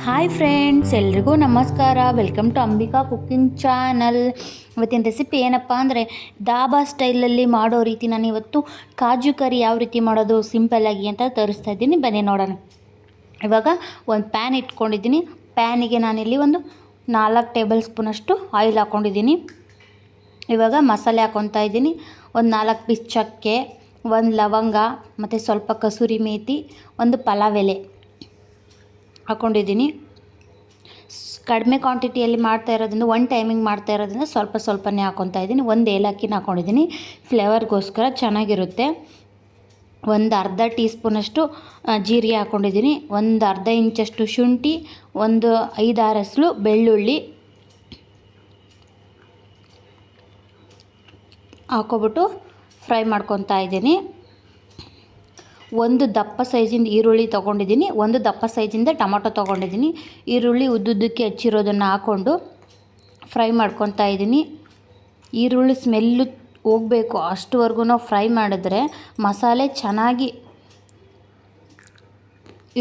Hi friends ಎಲ್ರಿಗೂ ನಮಸ್ಕಾರ. Welcome to Ambika cooking channel ಇವತ್ತಿನ ರೆಸಿಪಿ ಏನಪ್ಪ ಅಂದರೆ ದಾಬಾ ಸ್ಟೈಲಲ್ಲಿ ಮಾಡೋ ರೀತಿ ನಾನು ಇವತ್ತು ಕಾಜು ಕರಿ ಯಾವ ರೀತಿ ಮಾಡೋದು ಸಿಂಪಲ್ಲಾಗಿ ಅಂತ ತೋರಿಸ್ತಾ ಇದ್ದೀನಿ. ಬನ್ನಿ ನೋಡೋಣ. ಇವಾಗ ಒಂದು ಪ್ಯಾನ್ ಇಟ್ಕೊಂಡಿದ್ದೀನಿ. ಪ್ಯಾನಿಗೆ ನಾನಿಲ್ಲಿ ಒಂದು ನಾಲ್ಕು ಟೇಬಲ್ ಸ್ಪೂನಷ್ಟು ಆಯಿಲ್ ಹಾಕ್ಕೊಂಡಿದ್ದೀನಿ ಇವಾಗ ಮಸಾಲೆ ಹಾಕ್ಕೊತಾ ಇದ್ದೀನಿ. ಒಂದು ನಾಲ್ಕು ಪೀಸ್ ಚಕ್ಕೆ, ಒಂದು ಲವಂಗ, ಮತ್ತು ಸ್ವಲ್ಪ ಕಸೂರಿ ಮೇಥಿ ಒಂದು ಪಲಾವ್ ಎಲೆ. ಹಾಕ್ಕೊಂಡಿದ್ದೀನಿ ಕಡಿಮೆ ಕ್ವಾಂಟಿಟಿಯಲ್ಲಿ ಮಾಡ್ತಾ ಇರೋದ್ರಿಂದ ಒನ್ ಟೈಮಿಂಗ್ ಮಾಡ್ತಾ ಇರೋದ್ರಿಂದ ಸ್ವಲ್ಪ ಸ್ವಲ್ಪನೇ ಹಾಕ್ಕೊತಾ ಇದ್ದೀನಿ. ಒಂದು ಏಲಕ್ಕಿನ ಹಾಕ್ಕೊಂಡಿದ್ದೀನಿ ಫ್ಲೇವರ್ಗೋಸ್ಕರ ಚೆನ್ನಾಗಿರುತ್ತೆ. ಒಂದು ಅರ್ಧ ಟೀ ಸ್ಪೂನಷ್ಟು ಜೀರಿಗೆ ಹಾಕ್ಕೊಂಡಿದ್ದೀನಿ ಒಂದು ಅರ್ಧ ಇಂಚಷ್ಟು ಶುಂಠಿ, ಒಂದು ಐದಾರು ಹಸ್ಲು ಬೆಳ್ಳುಳ್ಳಿ ಹಾಕ್ಕೊಬಿಟ್ಟು ಫ್ರೈ ಮಾಡ್ಕೊತಾ ಇದ್ದೀನಿ. ಒಂದು ದಪ್ಪ ಸೈಜಿಂದ ಈರುಳ್ಳಿ ತೊಗೊಂಡಿದ್ದೀನಿ, ಒಂದು ದಪ್ಪ ಸೈಜಿಂದ ಟೊಮೊಟೊ ತೊಗೊಂಡಿದ್ದೀನಿ. ಈರುಳ್ಳಿ ಉದ್ದುದ್ದಕ್ಕೆ ಹೆಚ್ಚಿರೋದನ್ನು ಹಾಕ್ಕೊಂಡು ಫ್ರೈ ಮಾಡ್ಕೊತಾ ಇದ್ದೀನಿ. ಈರುಳ್ಳಿ ಸ್ಮೆಲ್ಲು ಹೋಗಬೇಕು ಅಷ್ಟುವರೆಗೂ ಫ್ರೈ ಮಾಡಿದ್ರೆ ಮಸಾಲೆ ಚೆನ್ನಾಗಿ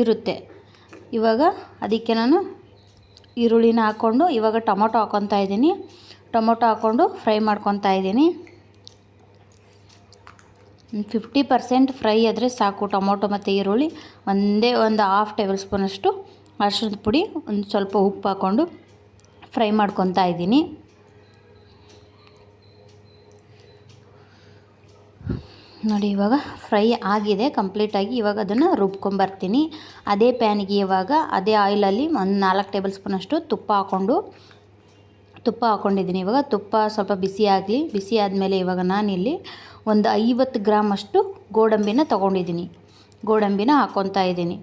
ಇರುತ್ತೆ. ಇವಾಗ ಅದಕ್ಕೆ ನಾನು ಈರುಳ್ಳಿನ ಹಾಕ್ಕೊಂಡು ಇವಾಗ ಟೊಮೊಟೊ ಹಾಕ್ಕೊತಾ ಇದ್ದೀನಿ. ಟೊಮೊಟೊ ಹಾಕ್ಕೊಂಡು ಫ್ರೈ ಮಾಡ್ಕೊತಾ ಇದ್ದೀನಿ. ಫಿಫ್ಟಿ ಪರ್ಸೆಂಟ್ ಫ್ರೈ ಆದರೆ ಸಾಕು ಟೊಮೊಟೊ ಮತ್ತು ಈರುಳ್ಳಿ. ಒಂದೇ ಒಂದು ಹಾಫ್ ಟೇಬಲ್ ಸ್ಪೂನಷ್ಟು ಅರ್ಶಿನದ ಪುಡಿ, ಒಂದು ಸ್ವಲ್ಪ ಉಪ್ಪು ಹಾಕ್ಕೊಂಡು ಫ್ರೈ ಮಾಡ್ಕೊತಾ ಇದ್ದೀನಿ. ನೋಡಿ, ಇವಾಗ ಫ್ರೈ ಆಗಿದೆ ಕಂಪ್ಲೀಟಾಗಿ ಇವಾಗ ಅದನ್ನು ರುಬ್ಕೊಂಬರ್ತೀನಿ ಅದೇ ಪ್ಯಾನಿಗೆ ಇವಾಗ ಅದೇ ಆಯಿಲಲ್ಲಿ ಒಂದು ನಾಲ್ಕು ಟೇಬಲ್ ಸ್ಪೂನಷ್ಟು ತುಪ್ಪ ಹಾಕ್ಕೊಂಡು ತುಪ್ಪ ಹಾಕ್ಕೊಂಡಿದ್ದೀನಿ ಇವಾಗ ತುಪ್ಪ ಸ್ವಲ್ಪ ಬಿಸಿ ಆಗಲಿ, ಬಿಸಿ ಆದಮೇಲೆ ಇವಾಗ ನಾನಿಲ್ಲಿ ಒಂದು ಐವತ್ತು ಗ್ರಾಮ್ ಅಷ್ಟು ಗೋಡಂಬಿನ ತೊಗೊಂಡಿದ್ದೀನಿ. ಗೋಡಂಬಿನ ಹಾಕ್ಕೊತಾ ಇದ್ದೀನಿ.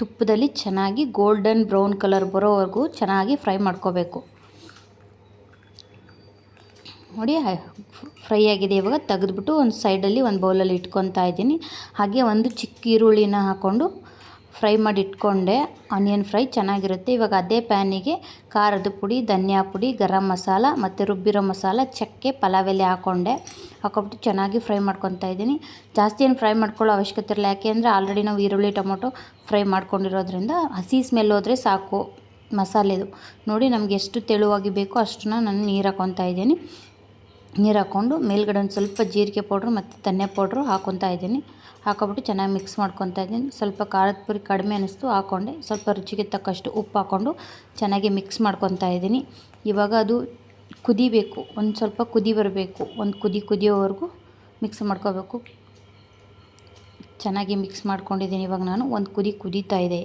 ತುಪ್ಪದಲ್ಲಿ ಚೆನ್ನಾಗಿ ಗೋಲ್ಡನ್ ಬ್ರೌನ್ ಕಲರ್ ಬರೋವರೆಗೂ ಚೆನ್ನಾಗಿ ಫ್ರೈ ಮಾಡ್ಕೋಬೇಕು. ನೋಡಿ ಫ್ರೈ ಆಗಿದೆ. ಇವಾಗ ತೆಗೆದ್ಬಿಟ್ಟು ಒಂದು ಸೈಡಲ್ಲಿ ಒಂದು ಬೌಲಲ್ಲಿ ಇಟ್ಕೊತಾ ಇದ್ದೀನಿ. ಹಾಗೆ ಒಂದು ಚಿಕ್ಕ ಈರುಳ್ಳಿನ ಹಾಕ್ಕೊಂಡು ಫ್ರೈ ಮಾಡಿ ಇಟ್ಕೊಂಡೆ ಆನಿಯನ್ ಫ್ರೈ ಚೆನ್ನಾಗಿರುತ್ತೆ. ಇವಾಗ ಅದೇ ಪ್ಯಾನಿಗೆ ಖಾರದ ಪುಡಿ, ಧನಿಯಾ ಪುಡಿ, ಗರಂ ಮಸಾಲ ಮತ್ತು ರುಬ್ಬಿರೋ ಮಸಾಲ, ಚಕ್ಕೆ, ಪಲಾವ್ ಎಲೆ ಹಾಕ್ಕೊಂಡೆ ಹಾಕ್ಕೊಬಿಟ್ಟು ಚೆನ್ನಾಗಿ ಫ್ರೈ ಮಾಡ್ಕೊತಾ ಇದ್ದೀನಿ. ಜಾಸ್ತಿ ಏನು ಫ್ರೈ ಮಾಡ್ಕೊಳ್ಳೋ ಅವಶ್ಯಕತೆ ಇರಲ್ಲ. ಯಾಕೆಂದರೆ ಆಲ್ರೆಡಿ ನಾವು ಈರುಳ್ಳಿ, ಟೊಮೊಟೊ ಫ್ರೈ ಮಾಡ್ಕೊಂಡಿರೋದ್ರಿಂದ ಹಸಿ ಸ್ಮೆಲ್ ಹೋದರೆ ಸಾಕು ಮಸಾಲೆದು ನೋಡಿ ನಮಗೆ ಎಷ್ಟು ತೆಳುವಾಗಿ ಬೇಕೋ ಅಷ್ಟನ್ನ ನಾನು ನೀರು ಹಾಕ್ಕೊತಾ ಇದ್ದೀನಿ. ನೀರು ಹಾಕ್ಕೊಂಡು ಮೇಲ್ಗಡೆ ಒಂದು ಸ್ವಲ್ಪ ಜೀರಿಗೆ ಪೌಡ್ರು ಮತ್ತು ಧನ್ಯ ಪೌಡ್ರು ಹಾಕ್ಕೊತಾ ಇದ್ದೀನಿ. ಹಾಕೊಬಿಟ್ಟು ಚೆನ್ನಾಗಿ ಮಿಕ್ಸ್ ಮಾಡ್ಕೊತಾ ಇದ್ದೀನಿ. ಸ್ವಲ್ಪ ಖಾರದ ಪುರಿ ಕಡಿಮೆ ಅನ್ನಿಸ್ತು ಹಾಕ್ಕೊಂಡೆ ಸ್ವಲ್ಪ ರುಚಿಗೆ ತಕ್ಕಷ್ಟು ಉಪ್ಪು ಹಾಕ್ಕೊಂಡು ಚೆನ್ನಾಗಿ ಮಿಕ್ಸ್ ಮಾಡ್ಕೊತಾ ಇದ್ದೀನಿ. ಇವಾಗ ಅದು ಕುದಿಬೇಕು, ಒಂದು ಸ್ವಲ್ಪ ಕುದಿ ಬರಬೇಕು, ಒಂದು ಕುದಿ ಕುದಿಯೋವರೆಗೂ ಮಿಕ್ಸ್ ಮಾಡ್ಕೋಬೇಕು. ಚೆನ್ನಾಗಿ ಮಿಕ್ಸ್ ಮಾಡ್ಕೊಂಡಿದ್ದೀನಿ. ಇವಾಗ ನಾನು ಒಂದು ಕುದಿ ಕುದೀತಾ ಇದೆ.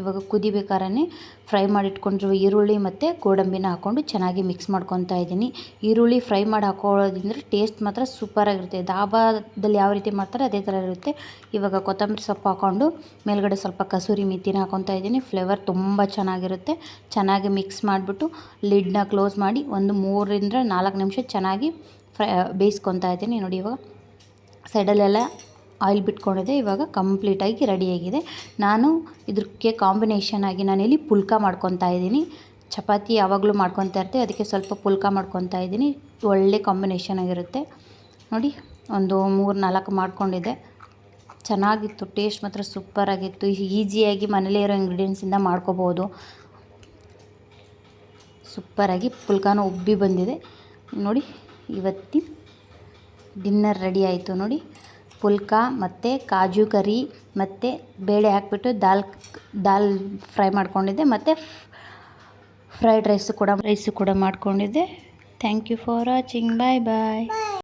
ಇವಾಗ ಕುದಿಬೇಕಾದ್ರೆ ಫ್ರೈ ಮಾಡಿ ಇಟ್ಕೊಂಡಿರುವ ಈರುಳ್ಳಿ ಮತ್ತು ಗೋಡಂಬಿನ ಹಾಕ್ಕೊಂಡು ಚೆನ್ನಾಗಿ ಮಿಕ್ಸ್ ಮಾಡ್ಕೊತಾ ಇದ್ದೀನಿ. ಈರುಳ್ಳಿ ಫ್ರೈ ಮಾಡಿ ಹಾಕೊಳ್ಳೋದ್ರಿಂದ ಟೇಸ್ಟ್ ಮಾತ್ರ ಸೂಪರಾಗಿರುತ್ತೆ ದಾಬಾದಲ್ಲಿ ಯಾವ ರೀತಿ ಮಾಡ್ತಾರೆ ಅದೇ ಥರ ಇರುತ್ತೆ. ಇವಾಗ ಕೊತ್ತಂಬರಿ ಸೊಪ್ಪು ಹಾಕ್ಕೊಂಡು ಮೇಲ್ಗಡೆ ಸ್ವಲ್ಪ ಕಸೂರಿ ಮೆಥಿನ ಹಾಕೊತಾ ಇದ್ದೀನಿ. ಫ್ಲೇವರ್ ತುಂಬ ಚೆನ್ನಾಗಿರುತ್ತೆ. ಚೆನ್ನಾಗಿ ಮಿಕ್ಸ್ ಮಾಡಿಬಿಟ್ಟು ಲಿಡ್ನ ಕ್ಲೋಸ್ ಮಾಡಿ ಒಂದು ಮೂರರಿಂದ ನಾಲ್ಕು ನಿಮಿಷ ಚೆನ್ನಾಗಿ ಫ್ರೈ ಬೇಯಿಸ್ಕೊತಾ ಇದ್ದೀನಿ. ನೋಡಿ ಇವಾಗ ಸೈಡಲ್ಲೆಲ್ಲ ಆಯಿಲ್ ಬಿಟ್ಕೊಂಡಿದೆ, ಇವಾಗ ಕಂಪ್ಲೀಟಾಗಿ ರೆಡಿಯಾಗಿದೆ. ನಾನು ಇದಕ್ಕೆ ಕಾಂಬಿನೇಷನ್ ಆಗಿ ನಾನಿಲ್ಲಿ ಪುಲ್ಕ ಮಾಡ್ಕೊತಾ ಇದ್ದೀನಿ. ಚಪಾತಿ ಯಾವಾಗಲೂ ಮಾಡ್ಕೊತಾ ಇರ್ತೀವಿ ಅದಕ್ಕೆ ಸ್ವಲ್ಪ ಪುಲ್ಕ ಮಾಡ್ಕೊತಾ ಇದ್ದೀನಿ. ಒಳ್ಳೆ ಕಾಂಬಿನೇಷನ್ ಆಗಿರುತ್ತೆ. ನೋಡಿ, ಒಂದು ಮೂರು ನಾಲ್ಕು ಮಾಡ್ಕೊಂಡಿದ್ದೆ. ಚೆನ್ನಾಗಿತ್ತು, ಟೇಸ್ಟ್ ಮಾತ್ರ ಸೂಪರಾಗಿತ್ತು ಈಸಿಯಾಗಿ ಮನೇಲೇ ಇರೋ ಇಂಗ್ರೀಡಿಯೆಂಟ್ಸಿಂದ ಮಾಡ್ಕೋಬೋದು. ಸೂಪರಾಗಿ ಪುಲ್ಕಾನ ಉಬ್ಬಿ ಬಂದಿದೆ. ನೋಡಿ ಇವತ್ತಿ ಡಿನ್ನರ್ ರೆಡಿ ಆಯಿತು. ನೋಡಿ ಪುಲ್ಕ, ಮತ್ತು ಕಾಜು ಕರಿ, ಮತ್ತು ಬೇಳೆ ಹಾಕಿಬಿಟ್ಟು ದಾಲ್ ದಾಲ್ ಫ್ರೈ ಮಾಡ್ಕೊಂಡಿದ್ದೆ, ಮತ್ತು ಫ್ರೈಡ್ ರೈಸು ಕೂಡ ರೈಸು ಕೂಡ ಮಾಡ್ಕೊಂಡಿದ್ದೆ. Thank you for watching bye bye